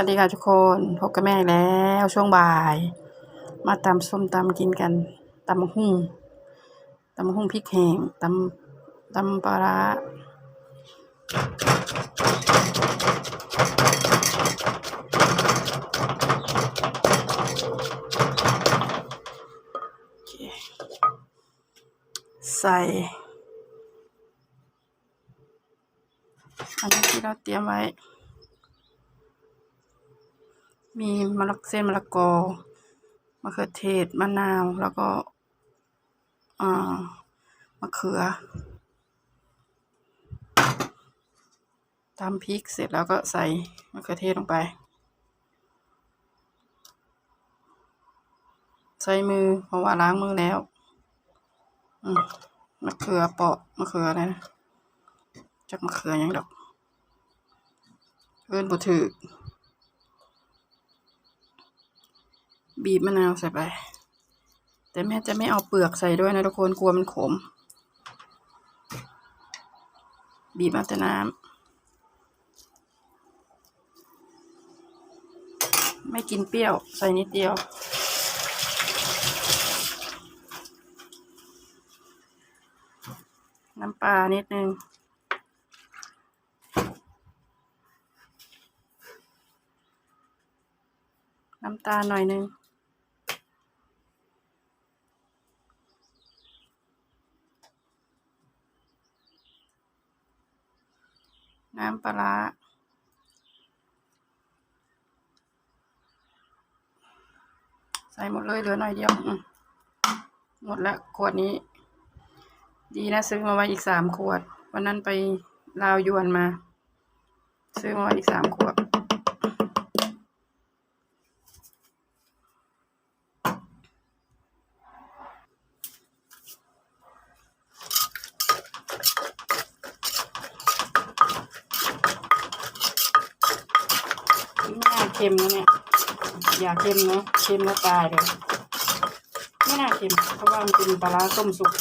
วัสดีค่ะทุกคนพบกับแม่แล้วช่วงบ่าย มาตำส้มตำกินกันตำมะฮุ่งตำมะฮุ่งพริกแห้งตำตำปลาร้าใส่อันนี้ที่เราเตรียมไว้ มีมะละเส้นมะละกอมะเขือเทศมะนาวแล้วก็อ่ามะเขือตำพริกเสร็จแล้วก็ใส่มะเขือเทศลงไป ใส่มือเพราะว่าล้างมือแล้วอมะเขือเปาะมะเขืออะไรนะจากมะเขือยังดอกเอิ้นบ่ถือ บีบมะนาวใส่ไป แต่แม่จะไม่เอาเปลือกใส่ด้วยนะทุกคนกลัวมันขม บีบมาแต่น้ำไม่กินเปรี้ยวใส่นิดเดียวน้ำปลานิดนึง น้ำตาลหน่อยนึง น้ำปลาร้าใส่หมดเลยเหลือหน่อยเดียว หมดละขวดนี้ ดีนะซื้อมาไว้อีกสามขวด วันนั้นไปลาวยวนมา ซื้อมาไว้อีกสามขวด ไม่น่า เค็มนะเนี่ย อย่าเค็มนะเค็มแล้วตายเลยไม่น่าเค็มเพราะว่ามันเป็นปลาร้าต้มสุก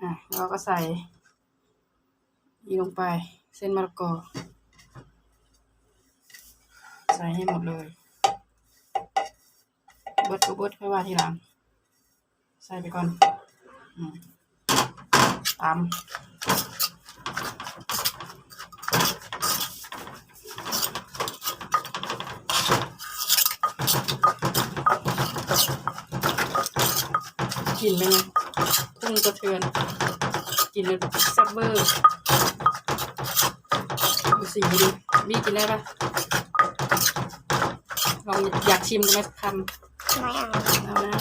อะเราก็ใส่นี่ลงไปเส้นมะละกอใส่ให้หมดเลยเบิดก็เบิดค่อยว่าทีหลัง ใส่ไปก่อนอืมตาม กลิ่นเป็นไงพุ่งกระเทือนกลิ่นแบบซ่บเบอร์ดูสีดิบี้กินได้ปะลองอยากชิมไหมคำไม่เอาเอานะ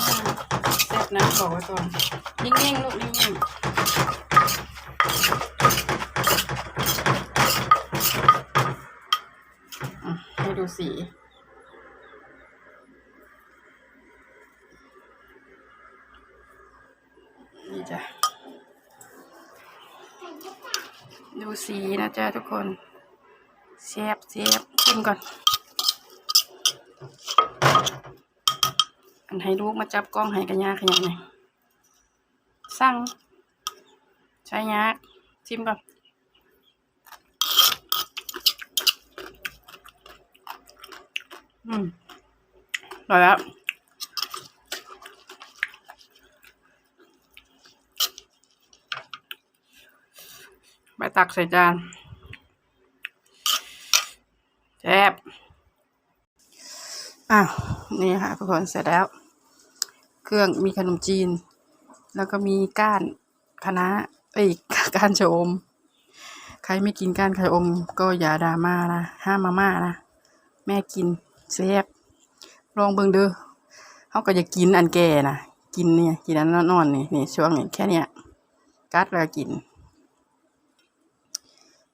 แซ่บนะบอกไว้ก่อนนิ่งๆลูกนิ่งๆให้ดูสี จ้ะ ดูสีนะจ๊ะทุกคนเสียบเสียบชิมก่อน อันให้ลูกมาจับกล้องให้กันยากขยันหน่อยสั่ง ใช้ยากชิมก่อนอืมอร่อยแล้ว ไปตักใส่จานแซ่บอ้าวนี่ค่ะทุกคนเสร็จแล้ว เครื่องมีขนมจีน แล้วก็มีก้านคณะเอ้ยก้านชะอม ใครไม่กินก้านชะอม ก็อย่าดราม่านะห้ามมาม่านะแม่กินแซ่บลองเบิ่งเด้อเขาก็จะกินอันแก่นะกินเนี่ยกินอันนอนนี่นี่ช่วงนี้แค่เนี้ยกัดแล้วกิน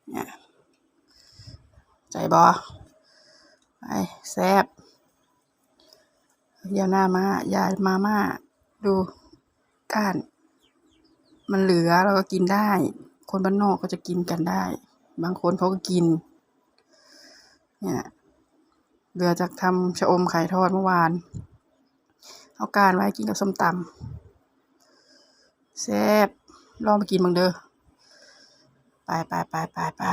เนี่ย ใจบอไปแซบอยาหน้ามายามาม่าดูก้าน มันเหลือเราก็กินได้ คนบ้านนอกก็จะกินกันได้ บางคนเขาก็กิน เนี่ยเหลือจากทำชะอมไข่ทอดเมื่อวาน เอาการไว้กินกับส้มตำแซ่บลองไปกินบ้างเด้อไปไปไปไปไป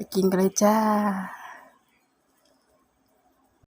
ไปกินกันเลยจ้า